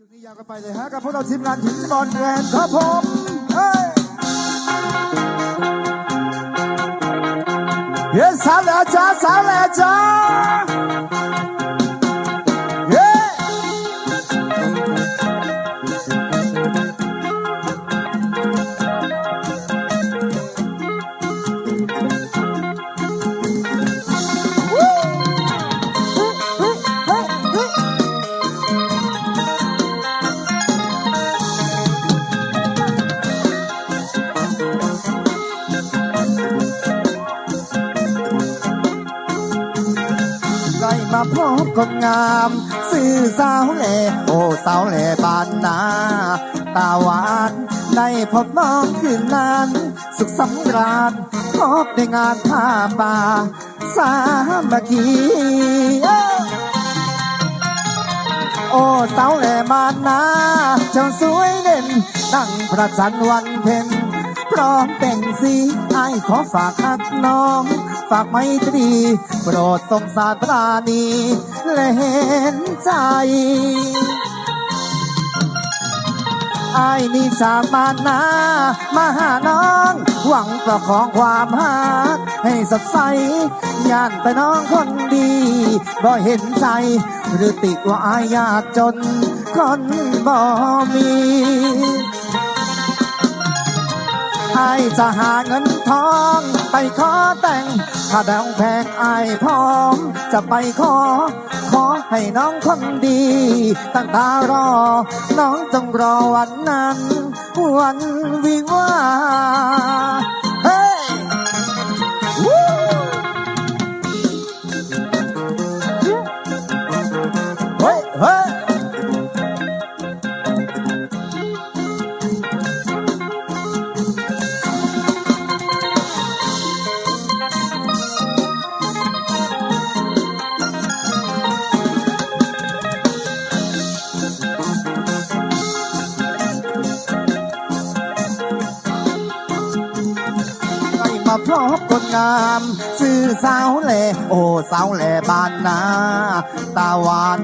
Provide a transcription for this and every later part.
ช่วงนี้ยาวกันไปเลยฮะกับพวกเราทีมงานหินบอลแกรนด์ครับผมเฮ้ยเฮ้ยสาวแหล่จ้าสาวแหล่จ้า สาวแหล่บานนาตาหวานได้พบน้องคืนนั้น สุขสำราญพบในงานผ้าป่าสามัคคีเอ้ยโอสาวแหล่มานนาเจ้าสวยเด่นดังพระจันทร์วันเพ็ญพร้อมแต่งสีไอ้ายขอฝากฮักน้อง ฝากไมตรีโปรดทรงสารปราณีและเห็นใจ นี่จากบ้านนามาหาน้อง หวังประคองความหักให้สดใสย่านแต่น้องคนดีบ่เห็นใจ หรือติว่าอายากจนคนบ่มีไอจะหาเงินทองไปขอแต่ง ถ้าดองแพงไอายพร้อมจะไปขอ ขอให้น้องคนดี ตั้งตารอ น้องต้องรอวันนั้น วันวิวา สาวแหล่บ้านนา ตาหวาน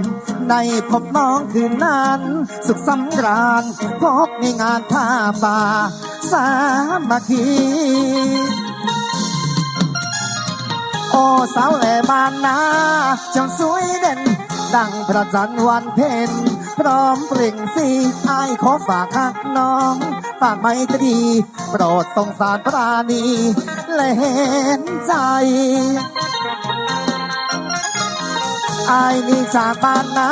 ได้พบน้องคืนนั้น สุขสำราญพบในงานผ้าป่า สามัคคีโอ้สาวแหล่บ้านนาเจ้าสวยเด่น ดังพระจันทร์วันเพ็ญพร้อมเปล่งสีไอายขอฝากฮักน้องฝากไม่ตรีโปรดสงสารปราณีและเห็นใจ อ้ายนี่จากบ้านนา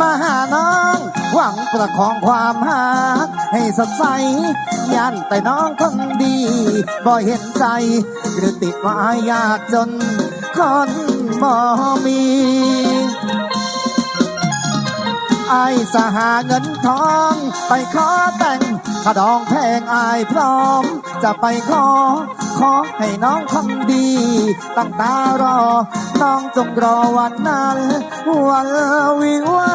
มาหาน้อง หวังประคองความหักให้สดใสยันแต่น้องคนดีบ่เห็นใจ หรือติดว่าอยยากจนคนบ่มีไอ้สหาเงินทอง ไปขอแต่งถ้าดองแพงอายพร้อม จะไปขอ อให้น้องคนดี ตั้งตารอ น้องจงรอวันนั้น วันวิวา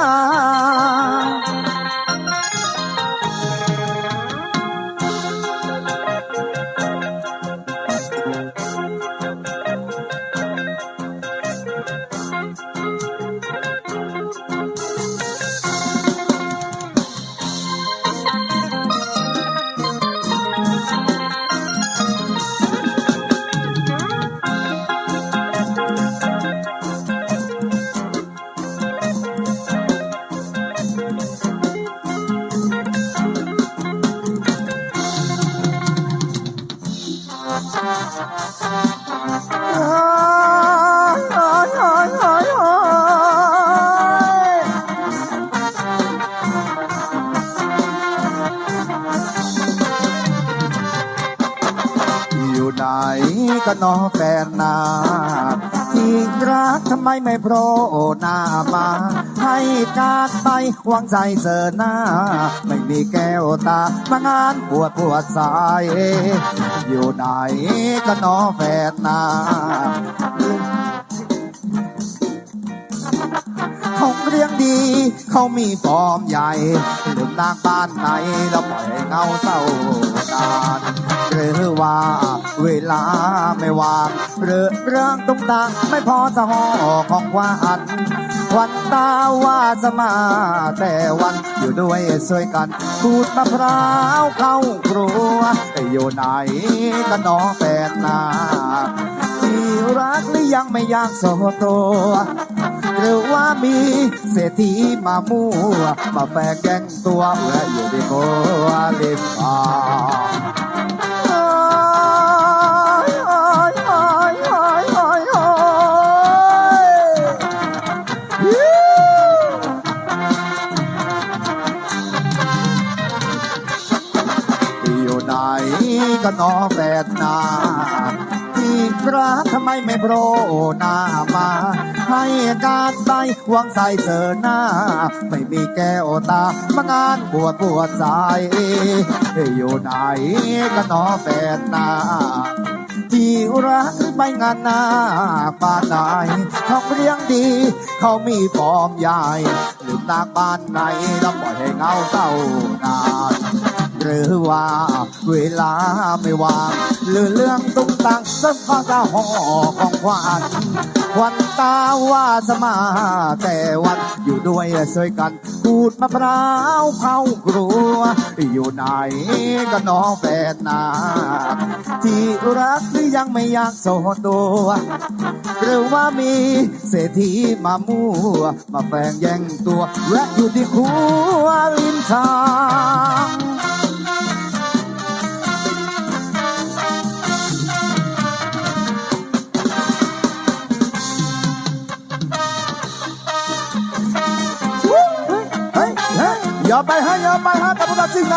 อยู่ไหนกันนอแฟนนาที่รักทำไมไม่โผล่หน้ามา ให้การไปวังใจเจอหน้า ไม่มีแก้วตามางานปวดปวดสาย อยู่ไหนกันนอแฟนนาเขาเรียงดี เขามีฟอร์มใหญ่ลืมนางบ้านไหนแล้วปล่อยเงาเศร้านานหรือว่าเวลาไม่ว่างหรือเรื่องตุ้งตังไม่พอจะห่อของวานวันตาว่าจะมา แต่วันอยู่ด้วยช่วยกันขูดมะพร้าวเข้าครัว อยู่ไหนกันน้องแฟนนาที่รักหรือยังไม่อยากโสดตัวหรือว่ามีเศรษฐีมามั่วมาแฝงแก้งตัวเพื่ออยู่ดีโคลิฟอ่ ก็นอแฟนนาที่รักทำไมไม่โผล่หน้ามา ให้การใจหวังใส่เจอหน้า ไม่มีแก้วตามางานปวดปวดใจอยู่ไหนก็นอแฟนนาที่รักไปงานหน้าบ้านไหนเขาเลี้ยงดี เขามีฟอร์มใหญ่ลืมนาบ้านไหนแล้วปล่อยให้เงาเศร้านา หรือว่า เวลาไม่ว่างหรือเรื่องตุ้งตังสักพักละห่อของขวัญควันตาว่าจะมา แต่วันอยู่ด้วยช่วยกันขูดมะพร้าวเผาครัว อยู่ไหนก็น้องแฟนนาที่รักหรือยังไม่อยากโสดตัวหรือว่ามีเศรษฐีมามั่วมาแฝงแย่งตัวแวะอยู่ที่ครัวริมทา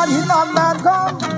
แต่พว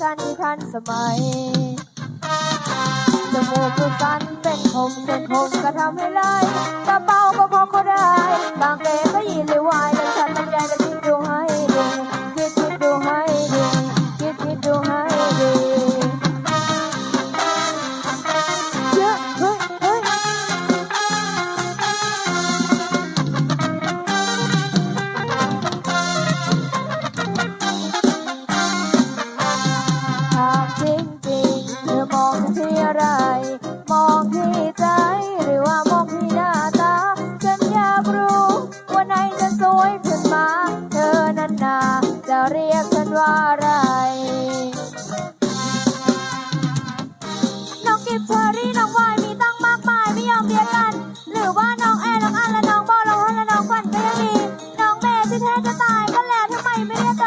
ชั่นที่ทันสมัย จมูกคือสั้นเป็นคมเส้นคมก็ทำให้ได้กระเป๋าก็พอก็ได้บางเกก็ยีนเลยวายแต่ฉันมันใหญ่และคิดดูให้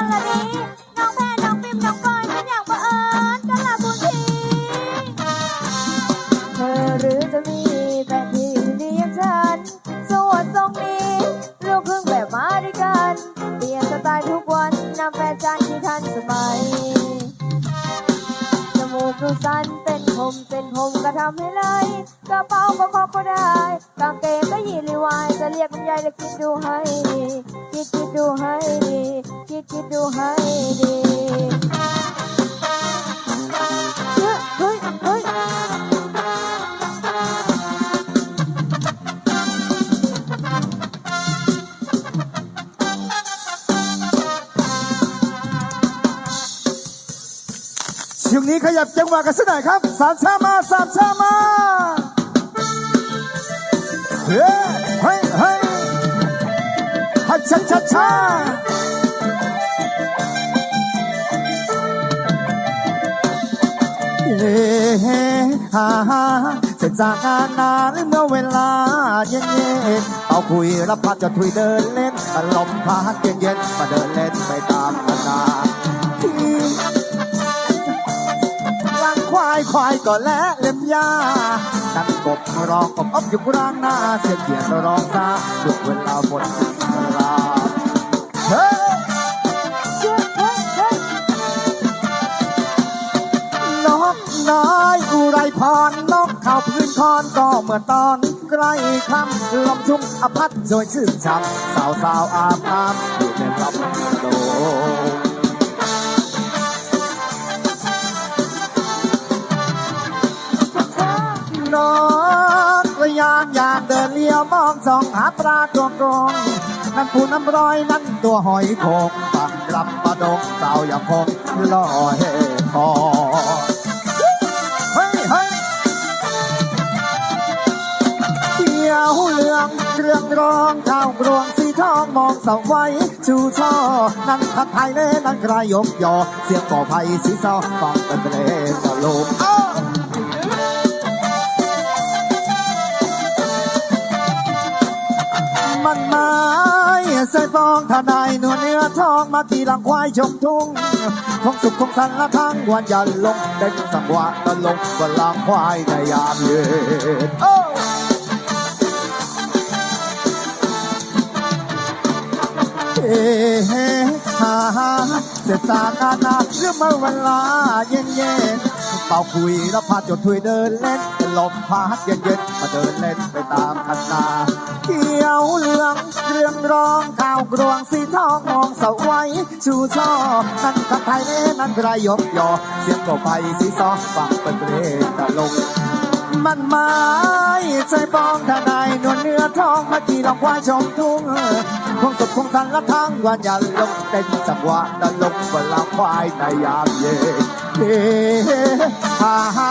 ม คิดดูให้ดีเฮ้ยเฮ้ยเฮ้ยช่วงนี้ขยับจังหวะกันสักหน่อยครับ สามชามา สามชามาเฮ้ยเฮ้ยเฮ้ยฮัดชชาชาชา ฮ้ฮ่าฮาเสร็จจากงานนาหรือเมื่อเวลาเย็นเย็นเอาคุยรับพัดจะทุยเดินเล่นลมพัดเย็นเย็นมาเดินเล่นไปตามนานาที่ลังควายควายก็และเล็มยานั่นกบร้องกบอบอยู่กลางหน้าเสียเขียนร้องซาดูเวลาหมด มือตอนใกล้ค่ำลมชุ่มอภัดโดยชื่นช่ำสาวสาวอาบน้ำอยู่ในลำโดงนกระยานยานเดินเลี้ยวมองส่องหาปลาตัวกรงนั่นปูน้ำร้อยนั่นตัวหอยโขงปักลำปลาดงสาวอย่างคงล่อเฮคอ เขียวเหลืองเรื่องรองข้าวกรวงสีทองมองเสาไว้ชูช่อนั่นทัดไทยเล่นั่นใครยกยอ เสียงก่อไผ่สีซอฟังเป็นเพลงตลกมันไม้ใส่ฟองทนายนวลเนื้อทองมาขี่หลังควายชมทุ่งคงสุขคงสันละทั้งวันย่าลงเต้สังวะตลกก็ลางควายในยามเย็น เฮาฮ่าเสร็จจากงานนาเรื่องเมื่อเวลาเย็นเย็นเป่าคุยแล้วพาจดถุยเดินเล่นเป็นลมพัดเย็นเย็นมาเดินเล่นไปตามคันนาเขียวเหลืองเรื่องรองข้าวกรวงสีทองมองเสาไว้ชูช่อนั่นกับไทยเล่นั่นใครยกยอเสียงก็ไปสีซอฟังเป็นเพลงตลกมันไม้ใส่ปองทนายนวลเนื้อทองมาขี่ลองควายชมทุ่ง คงสุดคงสันละทั้งวันย่าลงเต้นจังหวะตลกเวลาควายในยามเย็นเฮ้ฮ่าฮ่า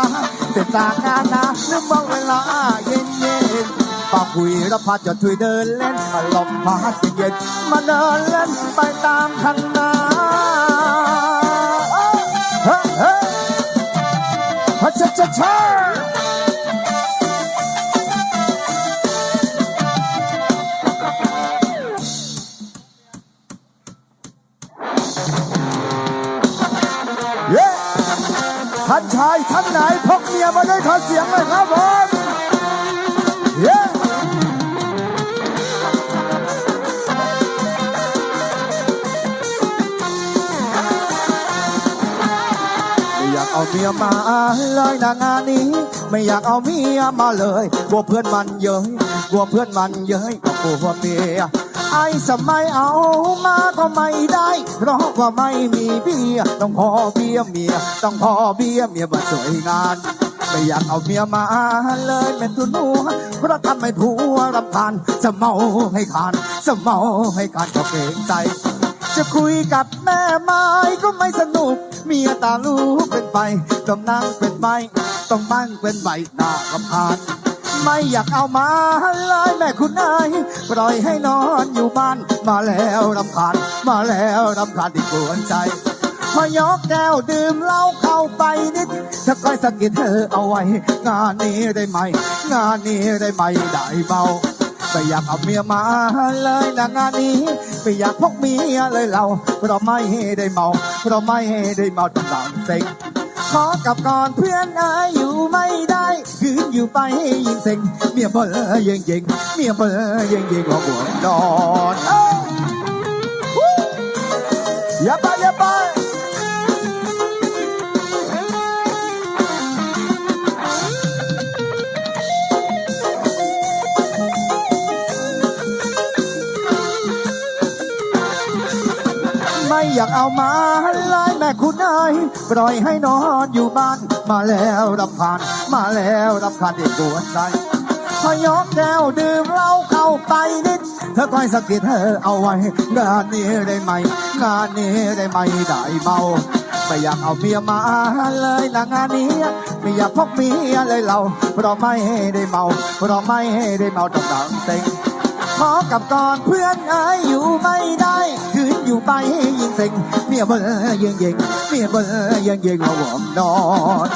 เสร็จจากงานนะนึกมองเวลาเย็นเย็นปากคุยแล้วพาจะถุยเดินเล่นอารมณ์พัดเย็นมาเดินเล่นไปตามคันนาเฮ้เฮ้เฮ้ยฮัชช พกเมียมาด้วยขอเสียงหน่อยครับผมเย้อยากเอาเมียมาเลยนะงานนี้ ไม่อยากเอาเมียมาเลย กลัวเพื่อนมันเย้ยกลัวเพื่อนมันเย้ยก็กลัวเมีย ไอสมัยเอามาก็ไม่ได้เพราะว่าไม่มีเบียร์ต้องพอเบียเมีย ต้องพอเบียเมียมาสวยงานไม่อยากเอาเมียมาเลยเป็นตุนัวเพราะทำให้ผัวรำคาญจะเมาให้คานจะเมาให้คานก็เกรงใจจะคุยกับแม่ไม้ก็ไม่สนุก เมียตาลูกเป็นไปต้องนั่งเป็นไม้ต้องมั่งเป็นใบหน้ารำคาญ ไม่อยากเอามาเลยแม่คุณนายปล่อยให้นอนอยู่บ้าน มาแล้วรำคาญมาแล้วรำคาญที่กวนใจพอยกแก้วดื่มเหล้าเข้าไปนิดถ้าคอยสะกิดเธอเอาไว้ งานนี้ได้ไหม งานนี้ได้ไหมได้เบาไม่อยากเอาเมียมาเลยนะงานนี้ไม่อยากพกเมียเลยเราเพราะไม่ได้เมาเพราะไม่ได้เมาต้องหลังเซ็ง ขอกับก่อนเพื่อนเอ้ยอยู่ไม่ได้คืนอยู่ไปยิ่งเซ็งเมียเบลอยิงยิงเมียเบลอยิงยิงว่าหัวนอนเอ้ยอย่าไปอย่าไปากเอามาไล่แม่คุณนายปล่อยให้นอนอยู่บ้าน มาแล้วรำคาญมาแล้วรำคาญเด็กปวดใจพยอยกแก้วดื่มเหล้าเข้าไปนิด เธอคอยสะกิดเธอเอาไว้งานนี้ได้ไหมงานนี้ได้ไหมได้เมาไม่อยากเอาเมียมาเลยนะงานนี้ไม่อยากพกเมียเลยเราเพราะไม่ได้เมาเพราะไม่ได้เมาต้องดังเต็ง ขอกับก่อนเพื่อนเอ้ยอยู่ไม่ได้คืนอยู่ไปยิ่งเซ็งเมียเบอร์ยังยิงเมียเบอร์ยังยิงหัวผมนอน